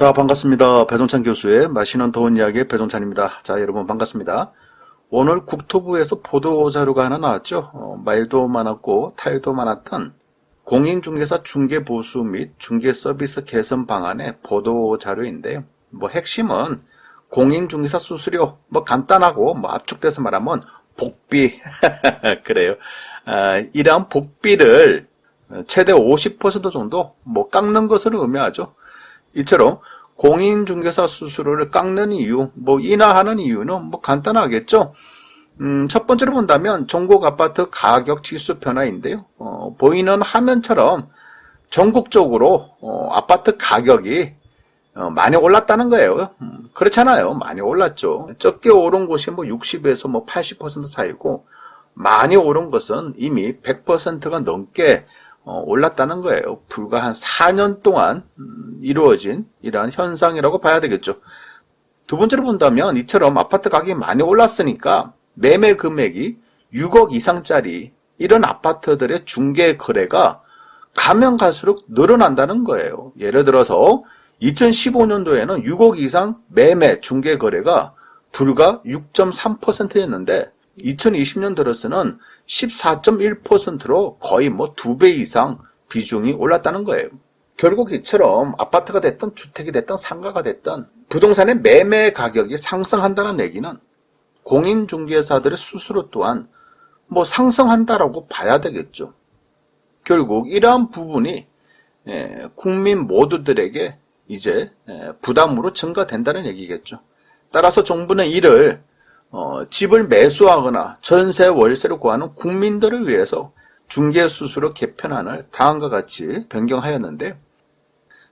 자, 반갑습니다. 배동찬 교수의 마시는 더운 이야기의 배동찬입니다. 자, 여러분 반갑습니다. 오늘 국토부에서 보도자료가 하나 나왔죠. 어, 말도 많았고 탈도 많았던 공인중개사 중개보수 및 중개서비스 개선 방안의 보도자료인데요. 뭐 핵심은 공인중개사 수수료, 뭐 간단하고 뭐 압축돼서 말하면 복비. 그래요. 아, 이러한 복비를 최대 50% 정도 뭐 깎는 것을 의미하죠. 이처럼 공인중개사 수수료를 깎는 이유, 뭐 인하하는 이유는 뭐 간단하겠죠. 음, 첫 번째로 본다면 전국 아파트 가격 지수 변화인데요. 어, 보이는 화면처럼 전국적으로 어, 아파트 가격이 어, 많이 올랐다는 거예요. 음, 그렇잖아요. 많이 올랐죠. 적게 오른 곳이 뭐 60에서 뭐 80% 사이고 많이 오른 것은 이미 100%가 넘게 어, 올랐다는 거예요. 불과 한 4년 동안 음, 이루어진 이러한 현상이라고 봐야 되겠죠. 두 번째로 본다면 이처럼 아파트 가격이 많이 올랐으니까 매매 금액이 6억 이상짜리 이런 아파트들의 중개 거래가 가면 갈수록 늘어난다는 거예요. 예를 들어서 2015년도에는 6억 이상 매매 중개 거래가 불과 6.3%였는데 2020년 들어서는 14.1%로 거의 뭐 두 배 이상 비중이 올랐다는 거예요. 결국 이처럼 아파트가 됐든 주택이 됐든 상가가 됐든 부동산의 매매 가격이 상승한다는 얘기는 공인중개사들의 수수료 또한 뭐 상승한다라고 봐야 되겠죠. 결국 이러한 부분이 예, 국민 모두들에게 이제 예, 부담으로 증가된다는 얘기겠죠. 따라서 정부는 이를 어, 집을 매수하거나 전세 월세를 구하는 국민들을 위해서 중개수수료 개편안을 다음과 같이 변경하였는데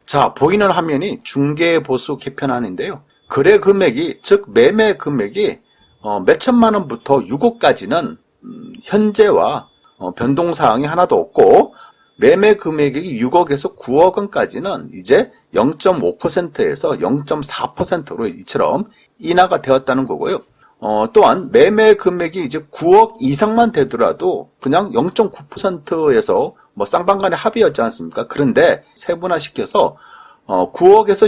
자 보이는 화면이 중개보수 개편안인데요. 거래 금액이 즉 매매 금액이 어, 몇 천만 원부터 6억까지는 음, 현재와 어, 변동 사항이 하나도 없고 매매 금액이 6억에서 9억 원까지는 이제 0.5%에서 0.4%로 이처럼 인하가 되었다는 거고요. 어, 또한 매매 금액이 이제 9억 이상만 되더라도 그냥 0.9%에서 뭐 쌍방간의 합의였지 않습니까? 그런데 세분화시켜서 어, 9억에서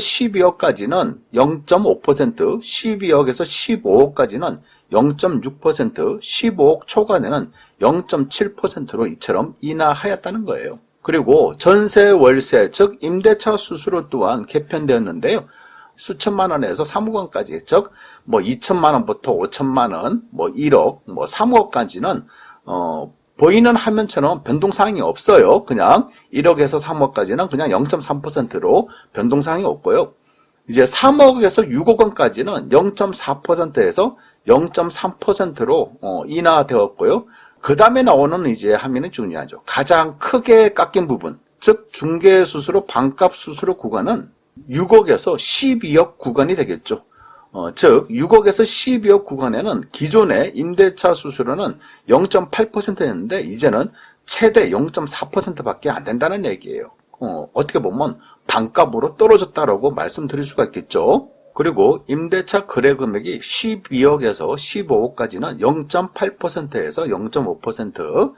12억까지는 0.5%, 12억에서 15억까지는 0.6%, 15억 초과내는 0.7%로 이처럼 인하하였다는 거예요. 그리고 전세 월세, 즉 임대차 수수료 또한 개편되었는데요. 수천만 원에서 3억 원까지, 즉, 뭐 2천만 원부터 5천만 원, 뭐 1억, 뭐 3억까지는, 어, 보이는 화면처럼 변동사항이 없어요. 그냥 1억에서 3억까지는 그냥 0.3%로 변동사항이 없고요. 이제 3억에서 6억 원까지는 0.4%에서 0.3%로 어, 인하되었고요. 그 다음에 나오는 이제 화면이 중요하죠. 가장 크게 깎인 부분, 즉 중개수수료 반값 수수료 구간은 6억에서 12억 구간이 되겠죠. 어, 즉 6억에서 12억 구간에는 기존의 임대차 수수료는 0.8%였는데 이제는 최대 0.4%밖에 안 된다는 얘기예요. 어, 어떻게 보면 반값으로 떨어졌다라고 말씀드릴 수가 있겠죠. 그리고 임대차 거래 금액이 12억에서 15억까지는 0.8%에서 0.5%,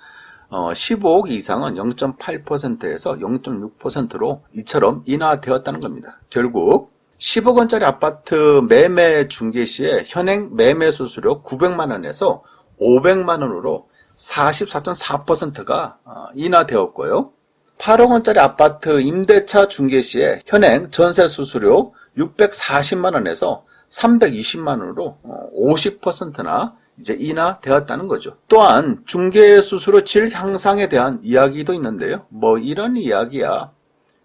어, 15억 이상은 0.8%에서 0.6%로 이처럼 인하되었다는 겁니다. 결국 10억 원짜리 아파트 매매 중개 시에 현행 매매 수수료 900만 원에서 500만 원으로 44.4%가 어, 인하되었고요. 8억 원짜리 아파트 임대차 중개 시에 현행 전세 수수료 640만 원에서 320만 원으로 50%나 이제 인하되었다는 거죠. 또한 중개 수수료 질 향상에 대한 이야기도 있는데요. 뭐 이런 이야기야.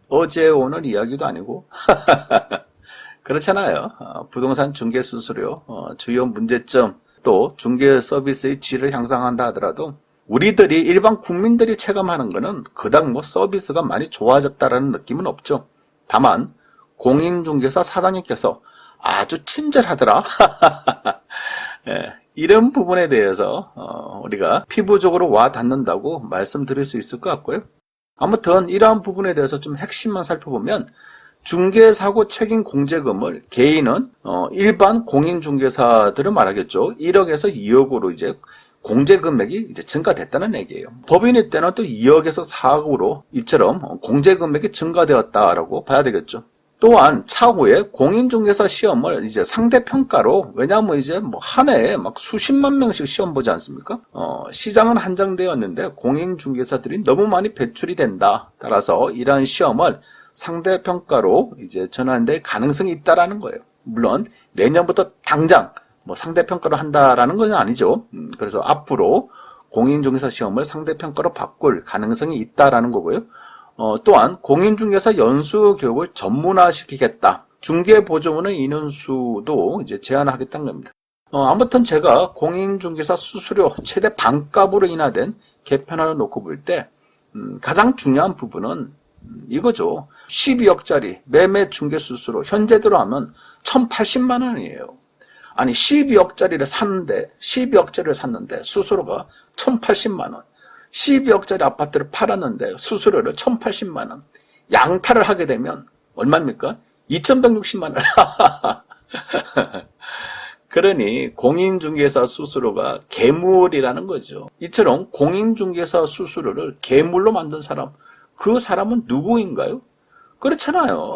어제 오늘 이야기도 아니고 그렇잖아요. 어, 부동산 중개 수수료 어, 주요 문제점 또 중개 서비스의 질을 향상한다 하더라도 우리들이 일반 국민들이 체감하는 것은 그닥 뭐 서비스가 많이 좋아졌다라는 느낌은 없죠. 다만 공인중개사 사장님께서 아주 친절하더라. 예, 이런 부분에 대해서 어, 우리가 피부적으로 와 닿는다고 말씀드릴 수 있을 것 같고요. 아무튼 이러한 부분에 대해서 좀 핵심만 살펴보면 중개사고 책임 공제금을 개인은 어, 일반 공인 중개사들은 말하겠죠. 1억에서 2억으로 이제 공제 금액이 이제 증가됐다는 얘기예요. 법인일 때는 또 2억에서 4억으로 이처럼 공제 금액이 증가되었다라고 봐야 되겠죠. 또한 차후에 공인중개사 시험을 이제 상대평가로 왜냐하면 이제 뭐 한 해에 막 수십만 명씩 시험 보지 않습니까? 어, 시장은 한정되었는데 공인중개사들이 너무 많이 배출이 된다. 따라서 이러한 시험을 상대평가로 이제 전환될 가능성이 있다라는 거예요. 물론 내년부터 당장 뭐 상대평가로 한다라는 건 아니죠. 음, 그래서 앞으로 공인중개사 시험을 상대평가로 바꿀 가능성이 있다라는 거고요. 어, 또한 공인중개사 연수 교육을 전문화시키겠다. 중개보조원의 인원수도 이제 제한하겠다는 겁니다. 어, 아무튼 제가 공인중개사 수수료 최대 반값으로 인하된 개편안을 놓고 볼 때, 음, 가장 중요한 부분은 음, 이거죠. 12억짜리 매매 중개 수수료 현재대로 하면 1,080만 원이에요. 아니 12억짜리를 샀는데 12억짜리를 샀는데 수수료가 1,080만 원. 12억짜리 아파트를 팔았는데 수수료를 1,080만 원. 양탈을 하게 되면 얼마입니까? 2,160만 원. 그러니 공인중개사 수수료가 괴물이라는 거죠. 이처럼 공인중개사 수수료를 괴물로 만든 사람, 그 사람은 누구인가요? 그렇잖아요.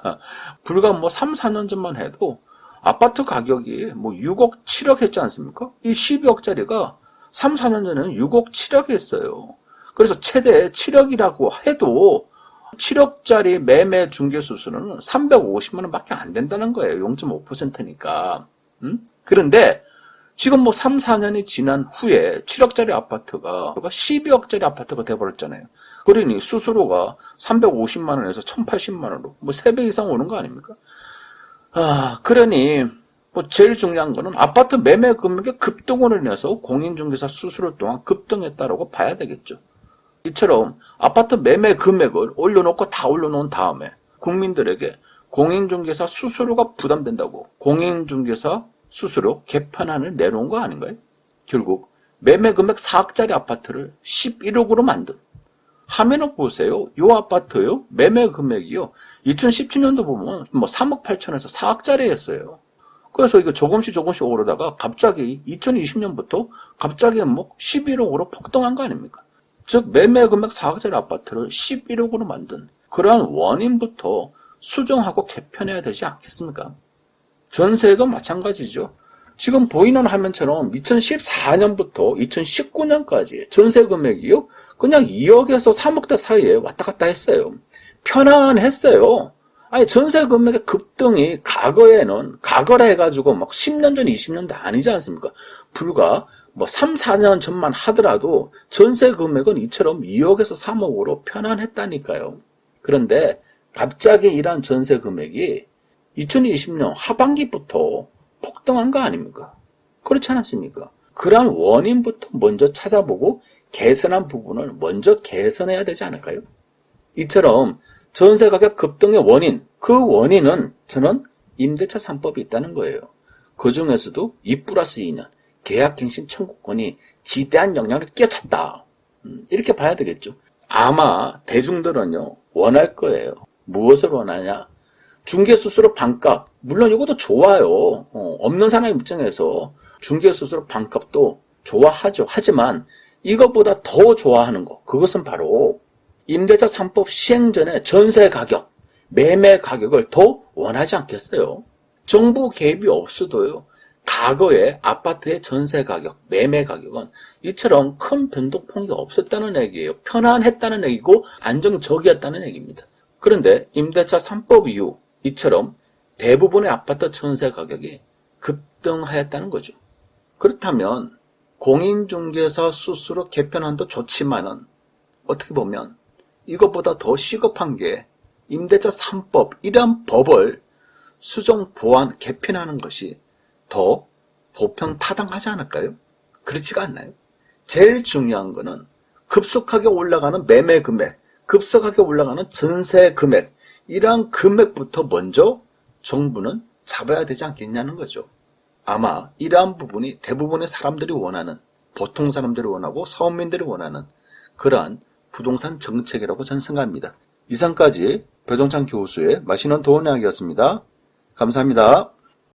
불과 뭐 3, 4년 전만 해도 아파트 가격이 뭐 6억, 7억 했지 않습니까? 이 12억짜리가 3, 4년 전에는 6억, 7억 했어요. 그래서 최대 7억이라고 해도 7억짜리 매매 중개 수수료는 350만 원밖에 안 된다는 거예요. 0.5%니까. 음? 그런데 지금 뭐 3, 4년이 지난 후에 7억짜리 아파트가 12억짜리 아파트가 돼버렸잖아요. 그러니 수수료가 350만 원에서 1080만 원으로 뭐 3배 이상 오는 거 아닙니까? 아, 그러니 뭐 제일 중요한 거는 아파트 매매 금액의 급등으로 인해서 공인중개사 수수료 또한 급등했다라고 봐야 되겠죠. 이처럼 아파트 매매 금액을 올려놓고 다 올려놓은 다음에 국민들에게 공인중개사 수수료가 부담된다고 공인중개사 수수료 개편안을 내놓은 거 아닌가요? 결국 매매 금액 4억짜리 아파트를 11억으로 만든 화면을 보세요. 요 아파트요. 매매 금액이요. 2017년도 보면 뭐 3억 8천에서 4억짜리였어요. 그래서 이거 조금씩 조금씩 오르다가 갑자기 2020년부터 갑자기 뭐 11억으로 폭등한 거 아닙니까? 즉 매매 금액 4억짜리 아파트를 11억으로 만든 그러한 원인부터 수정하고 개편해야 되지 않겠습니까? 전세도 마찬가지죠. 지금 보이는 화면처럼 2014년부터 2019년까지 전세 금액이요. 그냥 2억에서 3억대 사이에 왔다 갔다 했어요. 편안했어요. 아니 전세 금액의 급등이 과거에는 과거라 해가지고 막 10년 전, 20년도 아니지 않습니까? 불과 뭐 3, 4년 전만 하더라도 전세 금액은 이처럼 2억에서 3억으로 편안했다니까요. 그런데 갑자기 이러한 전세 금액이 2020년 하반기부터 폭등한 거 아닙니까? 그렇지 않았습니까? 그러한 원인부터 먼저 찾아보고 개선한 부분을 먼저 개선해야 되지 않을까요? 이처럼 전세 가격 급등의 원인, 그 원인은 저는 임대차 3법이 있다는 거예요. 그 중에서도 2 플러스 2년 계약갱신 청구권이 지대한 영향을 끼쳤다. 음, 이렇게 봐야 되겠죠. 아마 대중들은요 원할 거예요. 무엇을 원하냐? 중개수수료 반값. 물론 이것도 좋아요. 어, 없는 사람 입장에서 중개수수료 반값도 좋아하죠. 하지만 이것보다 더 좋아하는 거. 그것은 바로 임대차 3법 시행 전에 전세 가격, 매매 가격을 더 원하지 않겠어요? 정부 개입이 없어도요. 과거에 아파트의 전세 가격, 매매 가격은 이처럼 큰 변동폭이 없었다는 얘기예요. 편안했다는 얘기고 안정적이었다는 얘기입니다. 그런데 임대차 3법 이후 이처럼 대부분의 아파트 전세 가격이 급등하였다는 거죠. 그렇다면 공인중개사 수수료 개편안도 좋지만은 어떻게 보면 이것보다 더 시급한 게 임대차 3법 이러한 법을 수정 보완 개편하는 것이 더 보편 타당하지 않을까요? 그렇지가 않나요? 제일 중요한 거는 급속하게 올라가는 매매 금액, 급속하게 올라가는 전세 금액, 이러한 금액부터 먼저 정부는 잡아야 되지 않겠냐는 거죠. 아마 이러한 부분이 대부분의 사람들이 원하는, 보통 사람들이 원하고 서민들이 원하는 그러한 부동산 정책이라고 저는 생각합니다. 이상까지 배종찬 교수의 맛있는 도움 이야기였습니다. 감사합니다.